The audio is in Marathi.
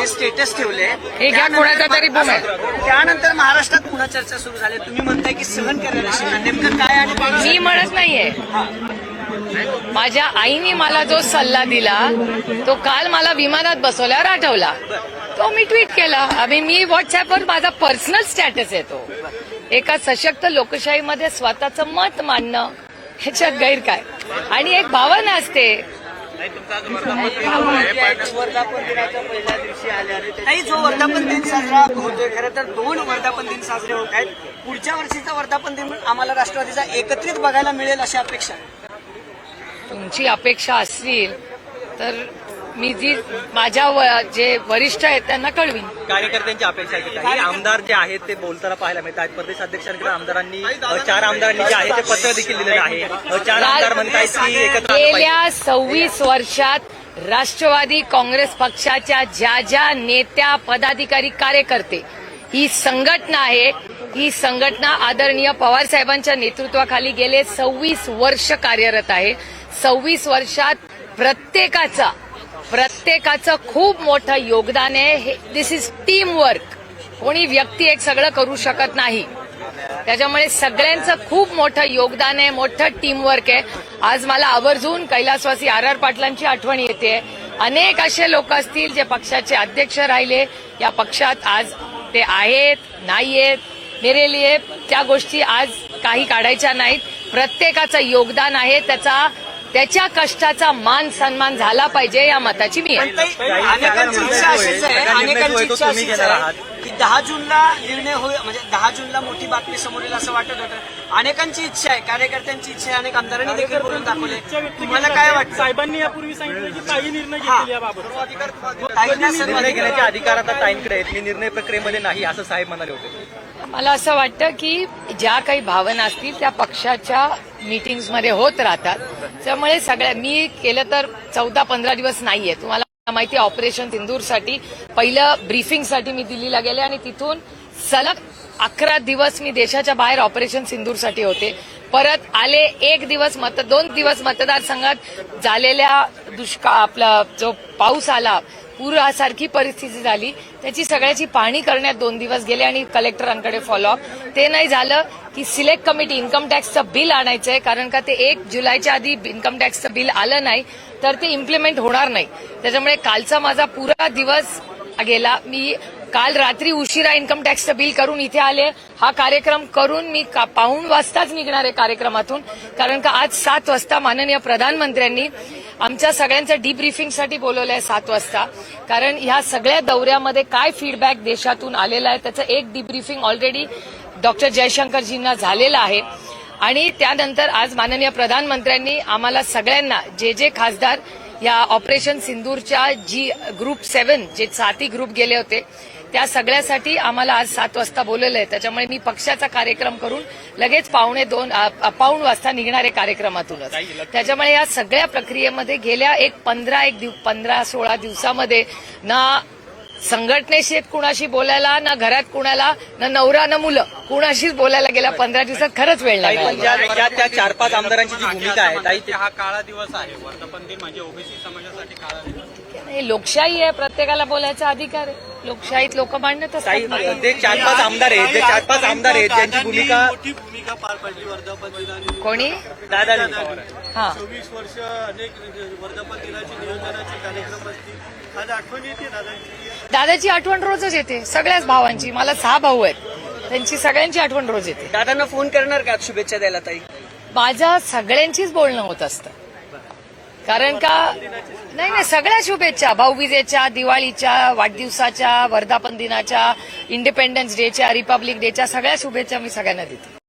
जे स्टेटस ठेवले हे घ्या कोणाचा तरी. त्यानंतर महाराष्ट्रात पुन्हा चर्चा सुरू झाली? तुम्ही म्हणताय की सहन करायला नेमकं काय आणि मी म्हणत नाहीये. माझ्या आईने मला जो सल्ला दिला तो काल मला विमानात बसवल्यावर आठवला. तो मी ट्विट केला. आम्ही मी व्हॉट्सअपवर माझा पर्सनल स्टॅटस आहे तो एका सशक्त लोकशाहीमध्ये स्वतःचं मत मांडणं ह्याच्यात गैर काय आणि एक भावना असते वर्धापन दिनाच्या पहिल्या दिवशी नाही जो वर्धापन दिन साजरा होतोय खरं तर दोन वर्धापन दिन साजरे होत आहेत. पुढच्या वर्षीचा वर्धापन दिन आम्हाला राष्ट्रवादीचा एकत्रित बघायला मिळेल अशी अपेक्षा आहे. तुमची अपेक्षा असतील तर मी जी माझ्या व- जे वरिष्ठ आहेत त्यांना कळवीन. कार्यकर्त्यांची अपेक्षा आहे आमदार जे आहेत ते बोलताना पाहायला मिळतात. प्रदेश अध्यक्षांकडे आमदारांनी चार आमदारांनी जे आहे ते पत्र देखील दिलेलं आहे. चार आमदार म्हणतायत की एकत्र. गेल्या सव्वीस वर्षात राष्ट्रवादी काँग्रेस पक्षाच्या ज्या ज्या नेत्या पदाधिकारी कार्यकर्ते ही संघटना आहे ही संघटना आदरणीय पवार साहेबांच्या नेतृत्वाखाली गेले सव्वीस वर्ष कार्यरत आहे. सव्वीस वर्षात प्रत्येकाचा प्रत्येकाचं खूप मोठं योगदान आहे. दिस इज टीम वर्क कोणी व्यक्ती एक सगळं करू शकत नाही. त्याच्यामुळे सगळ्यांचं खूप मोठं योगदान आहे मोठं टीमवर्क आहे. आज मला आवर्जून कैलासवासी आर आर पाटलांची आठवण येते. अनेक असे लोक असतील जे पक्षाचे अध्यक्ष राहिले. या पक्षात आज ते आहेत नाही आहेत मेरे लिए त्या गोष्टी आज काही काढायच्या नाहीत. प्रत्येकाचं योगदान आहे. त्याचा त्याच्या कष्टाचा मान सन्मान झाला पाहिजे या मताची मी अनेकांची इच्छा अशीच आहे. अनेकांची इच्छा तुम्ही अशीच आहे आहात. की दहा जूनला निर्णय होईल म्हणजे दहा जूनला मोठी बातमी समोर येईल असं वाटत होतं. अनेकांची इच्छा आहे कार्यकर्त्यांची इच्छा आहे अनेक आमदारांनी देखील बोलून दाखवले तुम्हाला काय वाटतं? साहेबांनी यापूर्वी सांगितलं की काही निर्णय निर्णय घेण्याचे अधिकार आता ताईंकडे आहेत. मी निर्णय प्रक्रियेमध्ये नाही असं साहेब म्हणाले होते. मला असं वाटतं की ज्या काही भावना असतील त्या पक्षाच्या मीटिंग्समध्ये होत राहतात. त्यामुळे सगळ्या मी केलं तर चौदा पंधरा दिवस नाहीये. तुम्हाला माहिती आहे ऑपरेशन सिंदूरसाठी पहिलं ब्रीफिंगसाठी मी दिल्लीला गेले आणि तिथून सलग अकरा दिवस मी देशाच्या बाहेर ऑपरेशन सिंदूरसाठी होते. परत आले एक दिवस मत दोन दिवस मतदारसंघात झालेल्या दुष्काळ आपला जो पाऊस आला पुरासारखी परिस्थिती झाली. त्याची सगळ्याची पाहणी करण्यात दोन दिवस गेले आणि कलेक्टरांकडे फॉलोअप ते नाही झालं की सिलेक्ट कमिटी इन्कम टॅक्सचं बिल आणायचंय कारण का ते एक जुलैच्या आधी इन्कम टॅक्सचं बिल आलं नाही तर ते इम्प्लिमेंट होणार नाही. त्याच्यामुळे कालचा माझा पुरा दिवस गेला. मी काल रात्री उशिरा इन्कम टॅक्सचं बिल करून इथे आले. हा कार्यक्रम करून मी का- पाऊण वाजताच निघणार आहे कार्यक्रमातून. कारण का आज सात वाजता माननीय प्रधानमंत्र्यांनी आमच्या सगळ्यांचं डीब्रीफिंगसाठी बोलवलं आहे सात वाजता. कारण ह्या सगळ्या दौऱ्यामध्ये काय फीडबॅक देशातून आलेला आहे त्याचं एक डीब्रीफिंग ऑलरेडी डॉक्टर जयशंकरजींना झालेलं आहे. आणि त्यानंतर आज माननीय प्रधानमंत्र्यांनी आम्हाला सगळ्यांना जे जे खासदार या ऑपरेशन सिंदूरच्या जी ग्रुप सेव्हन जे साती ग्रुप गेले होते त्या सगळ्यासाठी आम्हाला आज सात वाजता बोलवलं आहे. त्याच्यामुळे मी पक्षाचा कार्यक्रम करून लगेच पावणे दोन पाऊण वाजता निघणार आहे कार्यक्रमातूनच. त्याच्यामुळे या सगळ्या प्रक्रियेमध्ये गेल्या एक पंधरा एक दिव पंधरा सोळा दिवसामध्ये ना संघटनेशी कुणाशी बोलायला ना घरात कुणाला ना नवरा ना मुलं कुणाशीच बोलायला गेल्या पंधरा दिवसात खरंच वेळ ताई नाही पण मिळाला. ज्या ज्या त्या चार पाच आमदारांची जी भूमिका आहे हा काळा दिवस आहे. वर्धापन दिन म्हणजे ओबीसी समाजासाठी काळा दिवस. हे लोकशाही आहे प्रत्येकाला बोलायचा अधिकार आहे. लोकशाहीत लोक मांडत असतात जे चार पाच आमदार आहेत जे चार पाच आमदार आहेत ज्यांची भूमिका मोठी भूमिका पार पडली वर्धापन दिनाने कोणी? दादाजी हा. चोवीस वर्ष अनेक वर्धापन दिनाचे नियोजनाचे कार्यक्रम असतील. आज आठवण येते दादांची. दादाची आठवण रोजच येते सगळ्याच भावांची. मला सहा भाऊ आहेत. त्यांची सगळ्यांची आठवण रोज येते. दादांना फोन करणार का? शुभेच्छा द्यायला ताई. माझं सगळ्यांचीच बोलणं होत असतं. कारण का? नाही नाही सगळ्या शुभेच्छा. भाऊबीजेच्या दिवाळीच्या वाढदिवसाच्या वर्धापन दिनाच्या इंडिपेंडन्स डेच्या रिपब्लिक डेच्या सगळ्या शुभेच्छा मी सगळ्यांना देते.